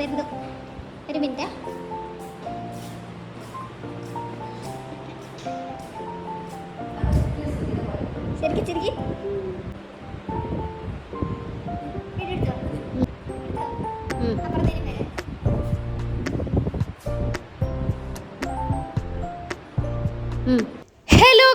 വരുന്നു ഒരു മിനിറ്റ്. ശരിക്കും വരെ hello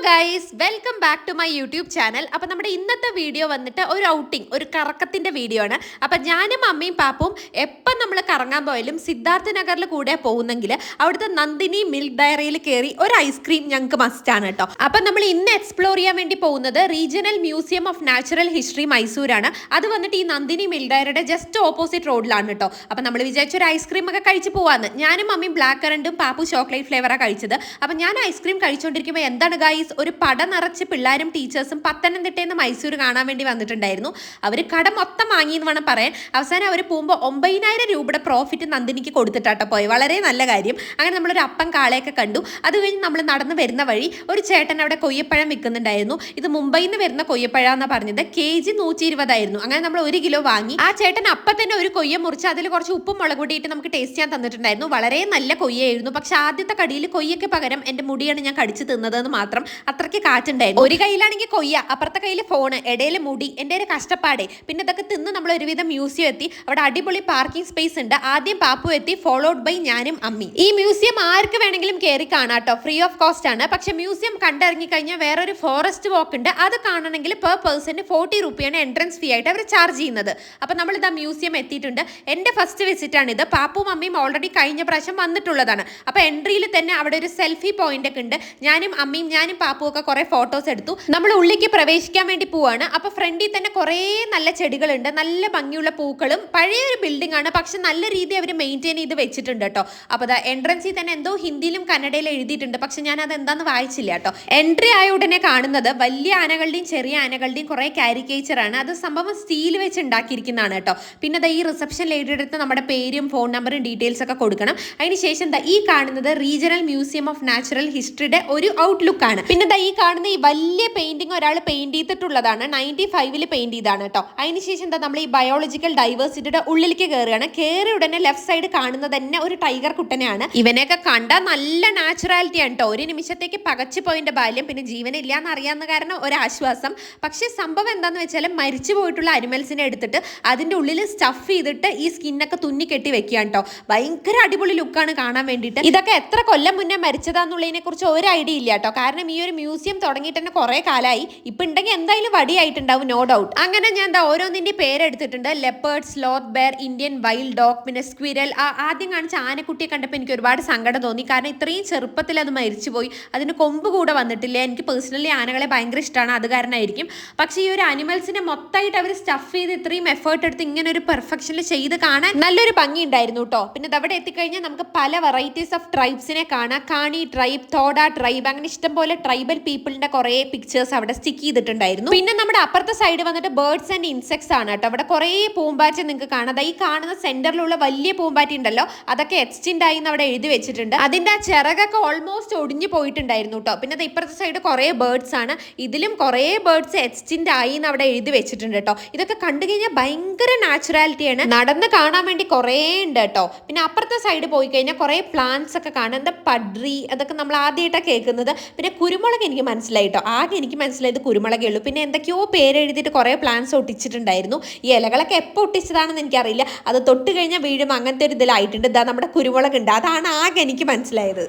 guys welcome back to my YouTube channel അപ്പം നമ്മുടെ ഇന്നത്തെ വീഡിയോ വന്നിട്ട് ഒരു ഔട്ടിംഗ് ഒരു കറക്കത്തിന്റെ വീഡിയോ ആണ്. അപ്പം ഞാനും അമ്മയും പാപ്പും എപ്പം നമ്മൾ കറങ്ങാൻ പോയാലും സിദ്ധാർത്ഥ നഗറിൽ കൂടെ പോകുന്നെങ്കിൽ അവിടുത്തെ നന്ദിനി മിൽക്ക് ഡയറിയിൽ കയറി ഒരു ഐസ്ക്രീം ഞങ്ങൾക്ക് മസ്റ്റാണ് കേട്ടോ അപ്പം നമ്മൾ ഇന്ന് എക്സ്പ്ലോർ ചെയ്യാൻ വേണ്ടി പോകുന്നത് regional museum of natural history മൈസൂരാണ്. അത് വന്നിട്ട് ഈ നന്ദിനി മിൽക്ക് ഡയറിയുടെ ജസ്റ്റ് ഓപ്പോസിറ്റ് റോഡിലാണ് കേട്ടോ അപ്പം നമ്മൾ വിചാരിച്ച ഒരു ഐസ്ക്രീം ഒക്കെ കഴിച്ച് പോവാന്ന്. ഞാനും അമ്മയും ബ്ലാക്ക് കറണ്ടും പാപ്പു ചോക്ലേറ്റ് ഫ്ലേവറാണ് കഴിച്ചത്. അപ്പം ഞാൻ ഐസ്ക്രീം കഴിച്ചുകൊണ്ടിരിക്കുമ്പോൾ എന്താണ് ഗൈസ് ഒരു പട നിറച്ച് പിള്ളേരും ടീച്ചേഴ്സും പത്തനംതിട്ടയിൽ നിന്ന് മൈസൂർ കാണാൻ വേണ്ടി വന്നിട്ടുണ്ടായിരുന്നു. അവർ കട മൊത്തം വാങ്ങി എന്ന് വേണം പറയാൻ. അവസാനം അവർ പോകുമ്പോൾ ഒമ്പതിനായിരം രൂപയുടെ പ്രോഫിറ്റ് നന്ദിനിക്ക് കൊടുത്തിട്ടാട്ടോ പോയി. വളരെ നല്ല കാര്യം. അങ്ങനെ നമ്മളൊരു അപ്പം കാളയൊക്കെ കണ്ടു. അത് കഴിഞ്ഞ് നമ്മൾ നടന്നു വരുന്ന വഴി ഒരു ചേട്ടൻ അവിടെ കൊയ്യപ്പഴം വിൽക്കുന്നുണ്ടായിരുന്നു. ഇത് മുംബൈയിൽ നിന്ന് വരുന്ന കൊയ്യപ്പഴം എന്നാണ് പറഞ്ഞത്. കെ ജി നൂറ്റി ഇരുപതായിരുന്നു അങ്ങനെ നമ്മൾ ഒരു കിലോ വാങ്ങി. ആ ചേട്ടൻ അപ്പം തന്നെ ഒരു കൊയ്യ മുറിച്ച് അതിൽ കുറച്ച് ഉപ്പും മുളക് കൂടിയിട്ട് നമുക്ക് ടേസ്റ്റ് ചെയ്യാൻ തന്നിട്ടുണ്ടായിരുന്നു. വളരെ നല്ല കൊയ്യായിരുന്നു. പക്ഷെ ആദ്യത്തെ കടിയിൽ കൊയ്യയ്ക്ക് പകരം എന്റെ മുടിയാണ് ഞാൻ കടിച്ചു തിന്നതെന്ന് മാത്രം അത്രയ്ക്ക് കാറ്റുണ്ടായിരുന്നു. ഒരു കയ്യിലാണെങ്കിൽ കൊയ്യ അപ്പുറത്തെ കയ്യിൽ ഫോണ് ഇടയിൽ മുടി എന്റെ ഒരു കഷ്ടപ്പാടേ. പിന്നെ ഇതൊക്കെ തിന്ന് നമ്മൾ ഒരുവിധം മ്യൂസിയം എത്തി. അവിടെ അടിപൊളി പാർക്കിംഗ് സ്പേസ് ഉണ്ട്. ആദ്യം പാപ്പു എത്തി ഫോളോഡ് ബൈ ഞാനും അമ്മി. ഈ മ്യൂസിയം ആർക്ക് വേണമെങ്കിലും കയറി കാണാം കേട്ടോ. ഫ്രീ ഓഫ് കോസ്റ്റ് ആണ്. പക്ഷെ മ്യൂസിയം കണ്ടിറങ്ങി കഴിഞ്ഞാൽ വേറൊരു ഫോറസ്റ്റ് വോക്ക് ഉണ്ട്. അത് കാണണമെങ്കിൽ പെർ പേഴ്സന് ഫോർട്ടി റുപ്പിയാണ് എൻട്രൻസ് ഫീ ആയിട്ട് അവർ ചാർജ് ചെയ്യുന്നത്. അപ്പം നമ്മൾ ഇതാ മ്യൂസിയം എത്തിയിട്ടുണ്ട്. എന്റെ ഫസ്റ്റ് വിസിറ്റ് ആണ് ഇത്. പാപ്പും അമ്മയും ഓൾറെഡി കഴിഞ്ഞ പ്രാവശ്യം വന്നിട്ടുള്ളതാണ്. അപ്പോൾ എൻട്രിയിൽ തന്നെ അവിടെ ഒരു സെൽഫി പോയിന്റ് ഒക്കെ ഉണ്ട്. ഞാനും അമ്മയും ഞാനും ഒക്കെ കുറേ ഫോട്ടോസ് എടുത്തു. നമ്മൾ ഉള്ളിലേക്ക് പ്രവേശിക്കാൻ വേണ്ടി പോവാണ്. അപ്പോൾ ഫ്രണ്ടിൽ തന്നെ കുറേ നല്ല ചെടികളുണ്ട്. നല്ല ഭംഗിയുള്ള പൂക്കളും പഴയ ഒരു ബിൽഡിംഗ് ആണ്. പക്ഷെ നല്ല രീതി അവർ മെയിന്റെയിൻ ചെയ്ത് വെച്ചിട്ടുണ്ട് കേട്ടോ. അപ്പോൾ ദാ എൻട്രൻസിൽ തന്നെ എന്തോ ഹിന്ദിയിലും കന്നഡയിലും എഴുതിയിട്ടുണ്ട്. പക്ഷെ ഞാൻ അത് എന്താന്ന് വായിച്ചില്ല കേട്ടോ. എൻട്രി ആയ ഉടനെ കാണുന്നത് വലിയ ആനകളുടെയും ചെറിയ ആനകളുടെയും കുറേ കാരിക്കേച്ചർ ആണ്. അത് സംഭവം സ്റ്റീൽ വെച്ച് ഉണ്ടാക്കിയിരിക്കുന്നതാണ് കേട്ടോ. പിന്നെ ദാ ഈ റിസപ്ഷൻ ലേഡിയുടെ അടുത്ത് നമ്മുടെ പേരും ഫോൺ നമ്പറും ഡീറ്റെയിൽസ് ഒക്കെ കൊടുക്കണം. അതിനുശേഷം ദാ ഈ കാണുന്നത് റീജിയണൽ മ്യൂസിയം ഓഫ് നാച്ചുറൽ ഹിസ്റ്ററിയുടെ ഒരു ഔട്ട്ലുക്ക് ആണ്. പിന്നെ ദാ ഈ കാണുന്ന ഈ വലിയ പെയിന്റിംഗ് ഒരാൾ പെയിന്റ് ചെയ്തിട്ടുള്ളതാണ്. നയന്റി ഫൈവിൽ പെയിന്റ് ചെയ്താണ് കേട്ടോ അതിനുശേഷം എന്താ നമ്മൾ ഈ ബയോളജിക്കൽ ഡൈവേഴ്സിറ്റിയുടെ ഉള്ളിലേക്ക് കയറുകയാണ് കയറി ഉടനെ ലെഫ്റ്റ് സൈഡ് കാണുന്നത് തന്നെ ഒരു ടൈഗർ കുട്ടനെയാണ്. ഇവനെയൊക്കെ കണ്ടാൽ നല്ല നാച്ചുറാലിറ്റി ആണ് കേട്ടോ ഒരു നിമിഷത്തേക്ക് പകച്ചു പോയിന്റെ ബാല്യം പിന്നെ ജീവനില്ല എന്ന് അറിയാവുന്ന കാരണം ഒരു ആശ്വാസം പക്ഷേ സംഭവം എന്താന്ന് വെച്ചാൽ മരിച്ചു പോയിട്ടുള്ള അനിമൽസിനെ എടുത്തിട്ട് അതിന്റെ ഉള്ളിൽ സ്റ്റഫ് ചെയ്തിട്ട് ഈ സ്കിന്നൊക്കെ തുന്നി കെട്ടി വെക്കുകയാണ് കേട്ടോ ഭയങ്കര അടിപൊളി ലുക്കാണ് കാണാൻ വേണ്ടിയിട്ട്. ഇതൊക്കെ എത്ര കൊല്ലം മുന്നേ മരിച്ചതാന്നുള്ളതിനെ കുറിച്ച് ഒരു ഐഡിയ ഇല്ല കേട്ടോ കാരണം ഈ ഒരു മ്യൂസിയം തുടങ്ങിയിട്ട് തന്നെ കുറെ കാലമായി ഇപ്പൊ ഉണ്ടെങ്കിൽ എന്തായാലും വടിയായിട്ടുണ്ടാവും നോ ഡൗട്ട് അങ്ങനെ ഞാൻ എന്താ ഓരോന്നിന്റെ പേരെടുത്തിട്ടുണ്ട്. Leopard sloth bear Indian wild dog പിന്നെ സ്ക്വിരൽ ആദ്യം കാണിച്ച ആനക്കുട്ടിയെ കണ്ടപ്പോൾ എനിക്ക് ഒരുപാട് സങ്കടം തോന്നി. കാരണം ഇത്രയും ചെറുപ്പത്തിൽ അത് മരിച്ചുപോയി അതിന് കൊമ്പ് കൂടെ വന്നിട്ടില്ല? എനിക്ക് പേഴ്സണലി ആനകളെ ഭയങ്കര ഇഷ്ടമാണ്. അത് കാരണമായിരിക്കും. പക്ഷേ ഈ ഒരു അനിമൽസിനെ മൊത്തമായിട്ട് അവർ സ്റ്റഫ് ചെയ്ത് ഇത്രയും എഫേർട്ട് എടുത്ത് ഇങ്ങനെ ഒരു പെർഫെക്ഷനിൽ ചെയ്ത് കാണാൻ നല്ലൊരു ഭംഗി ഉണ്ടായിരുന്നു കേട്ടോ പിന്നെ അവിടെ എത്തിക്കഴിഞ്ഞാൽ നമുക്ക് പല വെറൈറ്റീസ് ഓഫ് ട്രൈബ്സിനെ കാണാം. കാണി ട്രൈബ് തോഡ ട്രൈബ് അങ്ങനെ ഇഷ്ടംപോലെ ട്രൈബൽ പീപ്പിളിന്റെ കുറേ പിക്ചേഴ്സ് അവിടെ സ്റ്റിക്ക് ചെയ്തിട്ടുണ്ടായിരുന്നു. പിന്നെ നമ്മുടെ അപ്പുറത്തെ സൈഡ് വന്നിട്ട് ബേർഡ്സ് ആൻഡ് ഇൻസെക്ട്സ് ആണ് കേട്ടോ. അവിടെ കുറേ പൂമ്പാറ്റ നിങ്ങൾക്ക് കാണാം. ഈ കാണുന്ന സെന്ററിലുള്ള വലിയ പൂമ്പാറ്റ ഉണ്ടല്ലോ അതൊക്കെ എക്സ്റ്റിൻഡ് ആയി അവിടെ എഴുതി വെച്ചിട്ടുണ്ട്. അതിന്റെ ആ ചിറകൊക്കെ ഓൾമോസ്റ്റ് ഒടിഞ്ഞു പോയിട്ടുണ്ടായിരുന്നു കേട്ടോ. പിന്നെ ഇപ്പുറത്തെ സൈഡ് കുറേ ബേർഡ്സ് ആണ്. ഇതിലും കുറേ ബേർഡ്സ് എക്സ്റ്റിൻഡ് ആയി എന്ന് അവിടെ എഴുതി വെച്ചിട്ടുണ്ട് കേട്ടോ. ഇതൊക്കെ കണ്ടു കഴിഞ്ഞാൽ ഭയങ്കര നാച്ചുറാലിറ്റിയാണ് നടന്ന് കാണാൻ വേണ്ടി കുറേ ഉണ്ട് കേട്ടോ. പിന്നെ അപ്പുറത്തെ സൈഡ് പോയി കഴിഞ്ഞാൽ കുറേ പ്ലാന്റ്സ് ഒക്കെ കാണാം. എന്താ പഡ്രി അതൊക്കെ നമ്മൾ ആദ്യമായിട്ടാണ് കേൾക്കുന്നത്. പിന്നെ കുരുമുളക് എനിക്ക് മനസ്സിലായി കേട്ടോ ആകെ എനിക്ക് മനസ്സിലായത് കുരുമുളകേ ഉള്ളൂ. പിന്നെ എന്തൊക്കെയോ പേരെഴുതിയിട്ട് കുറേ പ്ലാന്റ്സ് ഒട്ടിച്ചിട്ടുണ്ടായിരുന്നു. ഈ ഇലകളൊക്കെ എപ്പോൾ ഒട്ടിച്ചതാണെന്ന് എനിക്കറിയില്ല. അത് തൊട്ട് കഴിഞ്ഞാൽ വീഴും. അങ്ങനത്തെ ഒരു ഇതിലായിട്ടുണ്ട്. ഇതാ നമ്മുടെ കുരുമുളക് ഉണ്ട്. അതാണ് ആകെ എനിക്ക് മനസ്സിലായത്.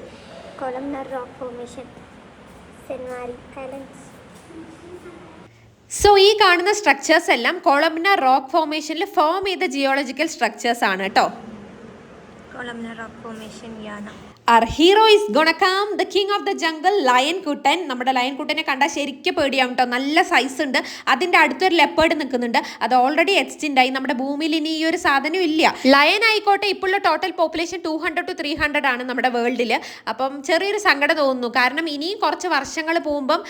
columnar rock formation. Islands so ഈ കാണുന്ന സ്ട്രക്ചേഴ്സ് എല്ലാം കൊളംബിന റോക്ക് ഫോർമേഷനിൽ ഫോം ചെയ്ത ജിയോളജിക്കൽ സ്ട്രക്ചേഴ്സ് ആണ് കേട്ടോ columnar rock formation yana our hero is ഗുണക്കാം the king of the jungle lion കുട്ടൻ നമ്മുടെ ലയൻ കുട്ടനെ കണ്ടാൽ ശരിക്കും പേടിയാവും കേട്ടോ നല്ല സൈസ് ഉണ്ട്. അതിന്റെ അടുത്തൊരു ലെപ്പേർഡ് നിൽക്കുന്നുണ്ട്. അത് ഓൾറെഡി എക്സ്റ്റിന്റ് ആയി. നമ്മുടെ ഭൂമിയിൽ ഇനി ഈ ഒരു സാധനം ഇല്ല. ലയൻ ആയിക്കോട്ടെ ഇപ്പോഴുള്ള total population two hundred two three hundred ആണ് നമ്മുടെ വേൾഡിൽ അപ്പം ചെറിയൊരു സങ്കടം തോന്നുന്നു. കാരണം ഇനിയും കുറച്ച് വർഷങ്ങൾ പോകുമ്പം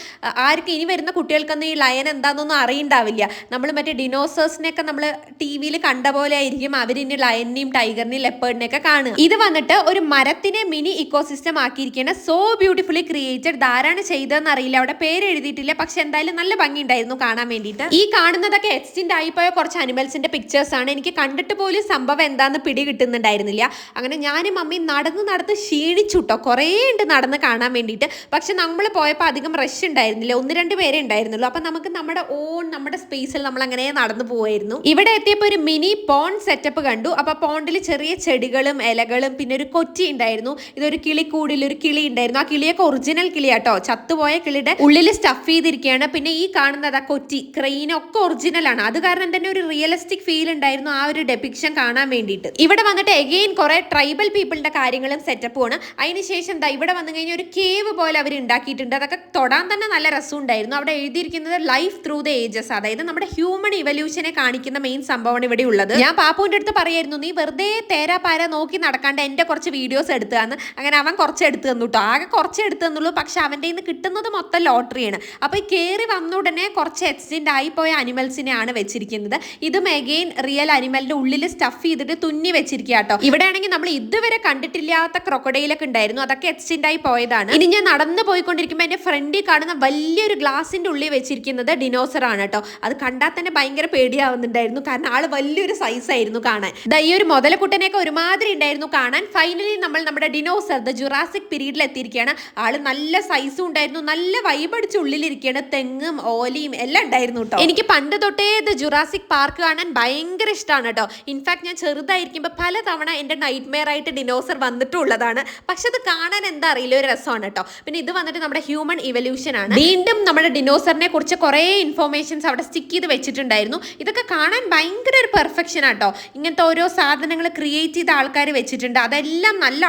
ആർക്കും ഇനി വരുന്ന കുട്ടികൾക്കൊന്നും ഈ ലയൻ എന്താണെന്നൊന്നും അറിയണ്ടാവില്ല. നമ്മൾ മറ്റേ ഡിനോസേഴ്സിനെയൊക്കെ നമ്മൾ ടി വിയിൽ കണ്ട പോലെ ആയിരിക്കും അവരിനി ലയനെയും ടൈഗറിനെയും ലെപ്പേർഡിനെയൊക്കെ കാണുക. ഇത് വന്നിട്ട് ഒരു മരത്തിനെ മിനി മിനി ഇക്കോസിസ്റ്റം ആക്കിയിരിക്കുന്നത് സോ ബ്യൂട്ടിഫുള്ളി ക്രിയേറ്റഡ് ധാരാണ് ചെയ്തതെന്ന് അറിയില്ല അവിടെ പേര് എഴുതിയിട്ടില്ല. പക്ഷെ എന്തായാലും നല്ല ഭംഗി ഉണ്ടായിരുന്നു കാണാൻ വേണ്ടിയിട്ട്. ഈ കാണുന്നതൊക്കെ എക്സ്റ്റിൻഡ് ആയിപ്പോയ കുറച്ച് അനിമൽസിന്റെ പിക്ചേഴ്സ് ആണ്. എനിക്ക് കണ്ടിട്ട് പോലും സംഭവം എന്താന്ന് പിടി കിട്ടുന്നുണ്ടായിരുന്നില്ല. അങ്ങനെ ഞാനും മമ്മി നടന്ന് നടന്ന് ക്ഷീണിച്ചുട്ടോ കുറേ ഉണ്ട് നടന്ന് കാണാൻ വേണ്ടിയിട്ട്. പക്ഷെ നമ്മൾ പോയപ്പോൾ അധികം റഷ് ഉണ്ടായിരുന്നില്ല. ഒന്ന് രണ്ട് പേരെ ഉണ്ടായിരുന്നുള്ളൂ. അപ്പം നമുക്ക് നമ്മുടെ ഓൺ നമ്മുടെ സ്പേസിൽ നമ്മൾ അങ്ങനെ നടന്നു പോവായിരുന്നു. ഇവിടെ എത്തിയപ്പോൾ ഒരു മിനി പോൺ സെറ്റപ്പ് കണ്ടു. അപ്പോൾ പോണ്ടിൽ ചെറിയ ചെടികളും ഇലകളും പിന്നെ ഒരു കൊച്ചി ഉണ്ടായിരുന്നു. ഇതൊരു കിളിക്കൂടിൽ ഒരു കിളി ഉണ്ടായിരുന്നു. ആ കിളിയൊക്കെ ഒറിജിനൽ കിളിയാട്ടോ. ചത്തുപോയ കിളിയുടെ ഉള്ളിൽ സ്റ്റഫ് ചെയ്തിരിക്കുകയാണ്. പിന്നെ ഈ കാണുന്നത് ആ കൊറ്റി ക്രെയിനൊക്കെ ഒറിജിനൽ ആണ്. അത് കാരണം തന്നെ ഒരു റിയലിസ്റ്റിക് ഫീൽ ഉണ്ടായിരുന്നു ആ ഒരു ഡെപിക്ഷൻ കാണാൻ വേണ്ടിയിട്ട്. ഇവിടെ വന്നിട്ട് എഗെയിൻ കുറെ ട്രൈബൽ പീപ്പിളിന്റെ കാര്യങ്ങളും സെറ്റപ്പുമാണ് അതിനുശേഷം എന്താ ഇവിടെ വന്നു കഴിഞ്ഞാൽ ഒരു കേവ് പോലെ അവർ ഉണ്ടാക്കിയിട്ടുണ്ട്. അതൊക്കെ തൊടാൻ തന്നെ നല്ല രസമുണ്ടായിരുന്നു അവിടെ എഴുതിയിരിക്കുന്നത് ലൈഫ് ത്രൂ ദ ഏജസ് അതായത് നമ്മുടെ ഹ്യൂമൻ ഇവല്യൂഷനെ കാണിക്കുന്ന മെയിൻ സംഭവമാണ് ഇവിടെ ഉള്ളത്. ഞാൻ പാപ്പുവിന്റെ അടുത്ത് പറയായിരുന്നു നീ വെറുതെ തേരാ പാര നോക്കി നടക്കാണ്ട് എന്റെ കുറച്ച് വീഡിയോസ് എടുത്താന്ന് അങ്ങനെ അവൻ കുറച്ച് എടുത്തു തന്നു കേട്ടോ ആകെ കുറച്ച് എടുത്തു തന്നുള്ളൂ. പക്ഷെ അവന്റെ നിന്ന് കിട്ടുന്നത് മൊത്തം ലോട്ടറിയാണ്. അപ്പോൾ ഈ കയറി വന്ന ഉടനെ കുറച്ച് എക്സിഡന്റ് ആയിപ്പോയ അനിമൽസിനെയാണ് വെച്ചിരിക്കുന്നത്. ഇതും എഗെയിൻ റിയൽ അനിമലിന്റെ ഉള്ളിൽ സ്റ്റഫ് ചെയ്തിട്ട് തുന്നി വെച്ചിരിക്കുക കേട്ടോ. ഇവിടെ ആണെങ്കിൽ നമ്മൾ ഇതുവരെ കണ്ടിട്ടില്ലാത്ത ക്രൊക്കഡൈലൊക്കെ ഉണ്ടായിരുന്നു. അതൊക്കെ എക്സ്റ്റെൻഡ് ആയി പോയതാണ്. ഇനി ഞാൻ നടന്നു പോയിക്കൊണ്ടിരിക്കുമ്പോൾ എന്റെ ഫ്രണ്ടിൽ കാണുന്ന വലിയൊരു ഗ്ലാസിന്റെ ഉള്ളിൽ വെച്ചിരിക്കുന്നത് ഡിനോസറാണ് കേട്ടോ. അത് കണ്ടാൽ തന്നെ ഭയങ്കര പേടിയാവുന്നുണ്ടായിരുന്നു. കാരണം ആൾ വലിയൊരു സൈസ് ആയിരുന്നു കാണാൻ. ഈ ഒരു മുതലക്കുട്ടനെയൊക്കെ ഒരുമാതിരി ഉണ്ടായിരുന്നു കാണാൻ. ഫൈനലി നമ്മൾ നമ്മുടെ ഡിനോസർ ദ ജുറാസിക് പീരീഡിൽ എത്തിയിരിക്കുകയാണ്. ആൾ നല്ല സൈസും ഉണ്ടായിരുന്നു. നല്ല വൈബ് അടിച്ച് ഉള്ളിലിരിക്കുകയാണ്. തെങ്ങും ഓലയും എല്ലാം ഉണ്ടായിരുന്നു കേട്ടോ എനിക്ക് പണ്ട് തൊട്ടേ ദ ജുറാസിക് പാർക്ക് കാണാൻ ഭയങ്കര ഇഷ്ടമാണ് കേട്ടോ ഇൻഫാക്ട് ഞാൻ ചെറുതായിരിക്കുമ്പോൾ പലതവണ എന്റെ നൈറ്റ് മെയർ ആയിട്ട് ഡിനോസർ വന്നിട്ടുള്ളതാണ്. പക്ഷെ അത് കാണാൻ എന്താ അറിയില്ല ഒരു രസമാണ് കേട്ടോ പിന്നെ ഇത് വന്നിട്ട് നമ്മുടെ ഹ്യൂമൻ ഇവല്യൂഷൻ ആണ്. വീണ്ടും നമ്മുടെ ഡിനോസറിനെ കുറിച്ച് കുറേ ഇൻഫോർമേഷൻസ് അവിടെ സ്റ്റിക്ക് ചെയ്ത് വെച്ചിട്ടുണ്ടായിരുന്നു. ഇതൊക്കെ കാണാൻ ഭയങ്കര ഒരു പെർഫെക്ഷൻ ആട്ടോ ഇങ്ങനത്തെ ഓരോ സാധനങ്ങൾ ക്രിയേറ്റ് ചെയ്ത ആൾക്കാർ വെച്ചിട്ടുണ്ട്. അതെല്ലാം നല്ല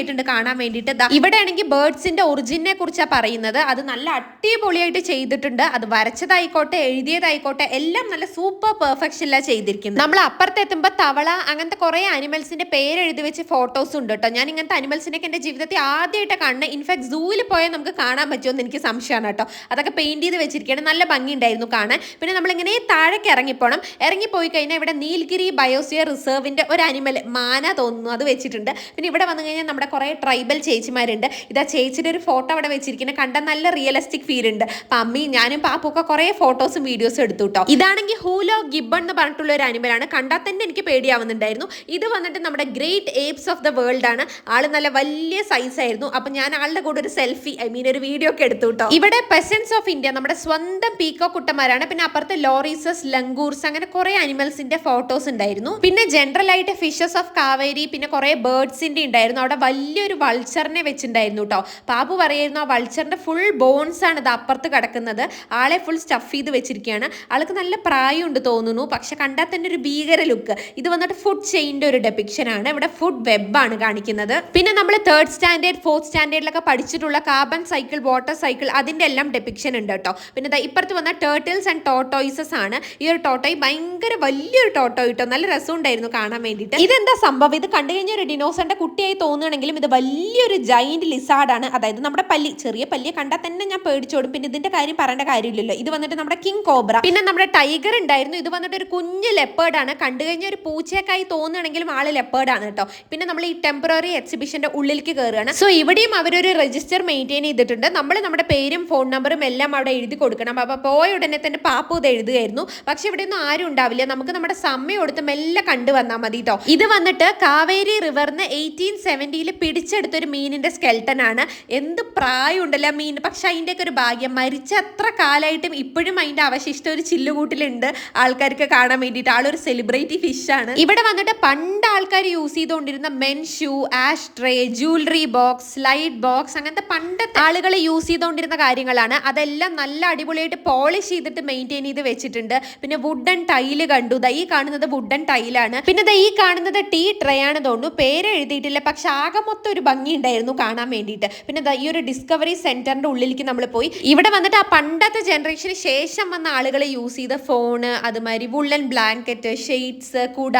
അടിപൊളിയായിട്ടുണ്ട് കാണാൻ വേണ്ടിയിട്ട്. ഇവിടെ ആണെങ്കിൽ ബേർഡ്സിന്റെ ഒറിജിനെ കുറിച്ചാണ് പറയുന്നത്. അത് നല്ല അടിപൊളിയായിട്ട് ചെയ്തിട്ടുണ്ട്. അത് വരച്ചതായിക്കോട്ടെ എഴുതിയതായിക്കോട്ടെ എല്ലാം നല്ല സൂപ്പർ പെർഫെക്ഷനിലാണ് ചെയ്തിരിക്കുന്നത്. നമ്മൾ അപ്പുറത്തെത്തുമ്പോൾ തവള അങ്ങനത്തെ കുറേ അനിമൽസിന്റെ പേര് എഴുതി വെച്ച് ഫോട്ടോസ് ഉണ്ട് കേട്ടോ. ഞാൻ ഇങ്ങനത്തെ അനിമൽസിനൊക്കെ എന്റെ ജീവിതത്തിൽ ആദ്യമായിട്ട് കാണുന്നത് ഇൻഫാക്ട് സൂവിൽ പോയാൽ നമുക്ക് കാണാൻ പറ്റുമെന്ന് എനിക്ക് സംശയമാണ് കേട്ടോ. അതൊക്കെ പെയിന്റ് ചെയ്ത് വെച്ചിരിക്കുകയാണ്. നല്ല ഭംഗി ഉണ്ടായിരുന്നു കാണാൻ. പിന്നെ നമ്മളിങ്ങനെ താഴേക്ക് ഇറങ്ങിപ്പോണം. ഇറങ്ങിപ്പോയി കഴിഞ്ഞാൽ ഇവിടെ നീൽഗിരി ബയോസിയർ റിസർവിന്റെ ഒരു അനിമൽ മാന തോന്നുന്നു. അത് വെച്ചിട്ടുണ്ട്. പിന്നെ ഇവിടെ വന്നു കഴിഞ്ഞാൽ നമ്മുടെ കുറേ ട്രൈബൽ ചേച്ചിമാരുണ്ട്. ഇതാ ചേച്ചിയുടെ ഒരു ഫോട്ടോ അവിടെ വെച്ചിരിക്കുന്നത് കണ്ട നല്ല റിയലിസ്റ്റിക് ഫീൽ ഉണ്ട്. അപ്പം അമ്മയും ഞാനും പാപ്പൊക്കെ കുറേ ഫോട്ടോസും വീഡിയോസും എടുത്തു കേട്ടോ ഇതാണെങ്കിൽ ഹൂലോ ഗിബൺ എന്ന് പറഞ്ഞിട്ടുള്ള ഒരു അനിമലാണ് കണ്ടാൽ തന്നെ എനിക്ക് പേടിയാവുന്നുണ്ടായിരുന്നു. ഇത് വന്നിട്ട് നമ്മുടെ great apes of the world ആണ്. ആൾ നല്ല വലിയ സൈസ് ആയിരുന്നു. അപ്പൊ ഞാൻ ആളുടെ കൂടെ ഒരു സെൽഫി ഐ മീൻ ഒരു വീഡിയോ ഒക്കെ എടുത്തു കേട്ടോ ഇവിടെ പെസൻസ് ഓഫ് ഇന്ത്യ നമ്മുടെ സ്വന്തം പീക്കോ കുട്ടന്മാരാണ്. പിന്നെ അപ്പുറത്ത് ലോറീസസ് ലങ്കൂർസ് അങ്ങനെ കുറെ അനിമൽസിന്റെ ഫോട്ടോസ് ഉണ്ടായിരുന്നു. പിന്നെ ജനറൽ ആയിട്ട് ഫിഷസ് ഓഫ് കാവേരി പിന്നെ കുറെ ബേർഡ്സിന്റെ ഉണ്ടായിരുന്നു. അവിടെ വലിയൊരു വൾച്ചറിനെ വെച്ചിട്ടുണ്ടായിരുന്നു കേട്ടോ പാപ്പു പറയായിരുന്നു ആ വൾച്ചറിന്റെ ഫുൾ ബോൺസ് ആണ് ഇത് അപ്പുറത്ത് കിടക്കുന്നത്. ആളെ ഫുൾ സ്റ്റഫ് ചെയ്ത് വെച്ചിരിക്കുകയാണ് ആൾക്ക് നല്ല പ്രായമുണ്ട് തോന്നുന്നു. പക്ഷെ കണ്ടാൽ തന്നെ ഒരു ഭീകര ലുക്ക് ഇത് വന്നിട്ട് ഫുഡ് ചെയിന്റെ ഒരു ഡെപിക്ഷൻ ആണ്. ഇവിടെ ഫുഡ് വെബാണ് കാണിക്കുന്നത്. പിന്നെ നമ്മൾ തേർഡ് സ്റ്റാൻഡേർഡ് ഫോർത്ത് സ്റ്റാൻഡേർഡിലൊക്കെ പഠിച്ചിട്ടുള്ള കാർബൺ സൈക്കിൾ വാട്ടർ സൈക്കിൾ അതിന്റെ എല്ലാം ഡെപിക്ഷൻ ഉണ്ട് കേട്ടോ പിന്നെ ഇപ്പുറത്ത് വന്ന ടേർട്ടിൽസ് ആൻഡ് ടോട്ടോയിസസ് ആണ്. ഈ ഒരു ടോട്ടോയ് ഭയങ്കര വലിയൊരു ടോട്ടോ കിട്ടോ നല്ല രസമുണ്ടായിരുന്നു കാണാൻ വേണ്ടിയിട്ട് ഇതെന്താ സംഭവം? ഇത് കണ്ടു കഴിഞ്ഞ ഒരു ഡിനോസറിന്റെ കുട്ടിയായി തോന്നുകയാണെങ്കിലും ഇത് വലിയൊരു ജൈന്റ് ലിസാർഡാണ് അതായത് നമ്മുടെ പല്ലി ചെറിയ പല്ലിയെ കണ്ടാൽ തന്നെ ഞാൻ പേടിച്ചോടും പിന്നെ ഇതിന്റെ കാര്യം പറയേണ്ട കാര്യമില്ലല്ലോ. ഇത് വന്നിട്ട് നമ്മുടെ കിങ് കോബ്ര പിന്നെ നമ്മുടെ ടൈഗർ ഉണ്ടായിരുന്നു. ഇത് വന്നിട്ട് ഒരു കുഞ്ഞ് ലെപ്പേർഡ് ആണ്. കണ്ടു കഴിഞ്ഞാൽ ഒരു പൂച്ചയൊക്കെയായി തോന്നുകയാണെങ്കിലും ആൾ ലെപ്പേർഡ് ആണ് കേട്ടോ. പിന്നെ നമ്മൾ ഈ ടെമ്പററി എക്സിബിഷന്റെ ഉള്ളിലേക്ക് കയറുകയാണ് സോ ഇവിടെയും അവരൊരു രജിസ്റ്റർ മെയിന്റെയിൻ ചെയ്തിട്ടുണ്ട്. നമ്മൾ നമ്മുടെ പേരും ഫോൺ നമ്പറും എല്ലാം അവിടെ എഴുതി കൊടുക്കണം. അപ്പൊ പോയ ഉടനെ തന്നെ പാപ്പു ഇത് എഴുതുകയായിരുന്നു. പക്ഷെ ഇവിടെ ഒന്നും ആരും ഉണ്ടാവില്ല. നമുക്ക് നമ്മുടെ സമയം കൊടുത്ത് മെല്ലെ കണ്ടു വന്നാൽ മതി കേട്ടോ. ഇത് വന്നിട്ട് കാവേരി റിവറിന് എയ്റ്റീൻ സെവന്റിയിൽ പിടിച്ചെടുത്ത മീനിന്റെ സ്കെൽട്ടനാണ് എന്ത് പ്രായമുണ്ടല്ലോ മീൻ പക്ഷെ അതിന്റെയൊക്കെ ഒരു ഭാഗ്യം. മരിച്ച അത്ര കാലമായിട്ടും ഇപ്പോഴും അതിന്റെ അവശിഷ്ടം ഒരു ചില്ലുകൂട്ടിലുണ്ട്. ആൾക്കാർക്ക് കാണാൻ വേണ്ടിയിട്ട്. ആളൊരു സെലിബ്രിറ്റി ഫിഷാണ് ഇവിടെ വന്നിട്ട് പണ്ട് ആൾക്കാർ യൂസ് ചെയ്തുകൊണ്ടിരുന്ന men shoe ashtray jewellery box light box അങ്ങനത്തെ പണ്ടത്തെ ആളുകൾ യൂസ് ചെയ്തുകൊണ്ടിരുന്ന കാര്യങ്ങളാണ്. അതെല്ലാം നല്ല അടിപൊളിയായിട്ട് പോളിഷ് ചെയ്തിട്ട് മെയിന്റെയിൻ ചെയ്ത് വെച്ചിട്ടുണ്ട്. പിന്നെ വുഡൻ ടൈൽ കണ്ടു. ദാ ഈ കാണുന്നത് വുഡൻ ടൈലാണ് പിന്നെ ദാ ഈ കാണുന്നത് ടീ ട്രേ ആണ് തോന്നുന്നു. പേര് എഴുതിയിട്ടില്ല പക്ഷെ ആകെ മൊത്തം ഒരു ഭംഗി ഉണ്ടായിരുന്നു കാണാൻ വേണ്ടിയിട്ട്. പിന്നെ ഈ ഒരു ഡിസ്കവറി സെന്ററിന്റെ ഉള്ളിലേക്ക് നമ്മൾ പോയി. ഇവിടെ വന്നിട്ട് ആ പണ്ടത്തെ ജനറേഷന് ശേഷം വന്ന ആളുകൾ യൂസ് ചെയ്ത ഫോണ് അതുമാതിരി വുള്ളൻ ബ്ലാങ്കറ്റ് ഷെയ്ഡ്സ് കുട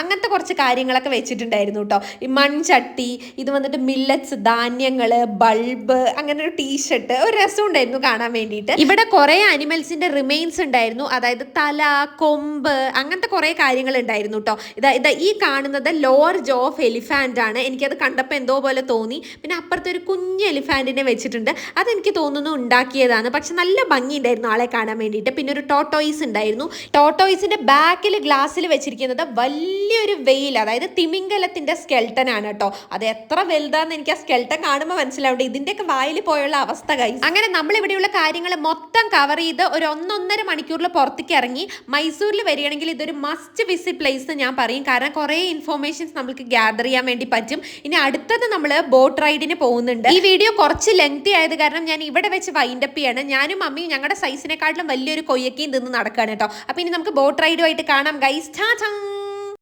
അങ്ങനത്തെ കുറച്ച് കാര്യങ്ങളൊക്കെ വെച്ചിട്ടുണ്ടായിരുന്നു കേട്ടോ ഈ മൺചട്ടി ഇത് വന്നിട്ട് മില്ലറ്റ്സ് ധാന്യങ്ങൾ ബൾബ് അങ്ങനെ ഒരു ടീഷർട്ട് ഒരു രസം ഉണ്ടായിരുന്നു കാണാൻ വേണ്ടിയിട്ട്. ഇവിടെ കുറെ അനിമൽസിന്റെ റിമെയിൻസ് ഉണ്ടായിരുന്നു. അതായത് തല കൊമ്പ് അങ്ങനത്തെ കുറെ കാര്യങ്ങൾ ഉണ്ടായിരുന്നു കേട്ടോ ഇതാ ഇതാ ഈ കാണുന്നത് ലോവർ ജോ ഓഫ് എലിഫാന്റ് ആണ്. എനിക്കത് കണ്ടപ്പോൾ എന്തോ പോലെ തോന്നി. പിന്നെ അപ്പുറത്തെ ഒരു കുഞ്ഞ് എലിഫാന്റിനെ വെച്ചിട്ടുണ്ട്. അതെനിക്ക് തോന്നുന്നു ഉണ്ടാക്കിയതാണ്. പക്ഷെ നല്ല ഭംഗിയുണ്ടായിരുന്നു ആളെ കാണാൻ വേണ്ടിയിട്ട്. പിന്നെ ഒരു ടോട്ടോയിസ് ഉണ്ടായിരുന്നു. ടോട്ടോയിസിന്റെ ബാക്കിൽ ഗ്ലാസ്സിൽ വെച്ചിരിക്കുന്നത് വലിയൊരു വെയിൽ അതായത് തിമിംഗലത്തിന്റെ സ്കെൽട്ടൻ ആണ് കേട്ടോ. അത് എത്ര വലുതാന്ന് എനിക്ക് ആ സ്കെൽട്ടൻ കാണുമ്പോൾ മനസ്സിലാവുണ്ട് ഇതിന്റെയൊക്കെ വായിൽ പോയുള്ള അവസ്ഥ കൈ അങ്ങനെ നമ്മളിവിടെയുള്ള കാര്യങ്ങൾ മൊത്തം കവർ ചെയ്ത് ഒരു ഒന്നൊന്നര മണിക്കൂറിൽ പുറത്തേക്ക് ഇറങ്ങി. മൈസൂരിൽ വരികയാണെങ്കിൽ ഇതൊരു മസ്റ്റ് വിസിറ്റ് പ്ലേസ് ഞാൻ പറയും. കാരണം കുറേ ഇൻഫോർമേഷൻസ് നമുക്ക് ഗ്യാദർ ചെയ്യാൻ വേണ്ടി പറ്റും. ഇനി അടുത്തത് നമ്മൾ ബോട്ട് റൈഡിന് പോകുന്നുണ്ട്. ഈ വീഡിയോ കുറച്ച് ലെങ്തി ആയത് കാരണം ഞാൻ ഇവിടെ വെച്ച് വൈൻഡ് അപ്പ് ചെയ്യാണ്. ഞാനും അമ്മയും ഞങ്ങളുടെ സൈസിനെക്കാട്ടിലും വലിയൊരു കൊയ്യക്കയും തിന്ന് നടക്കുകയാണ് കേട്ടോ. അപ്പൊ ഇനി നമുക്ക് ബോട്ട് റൈഡുമായിട്ട് കാണാം ഗൈസ്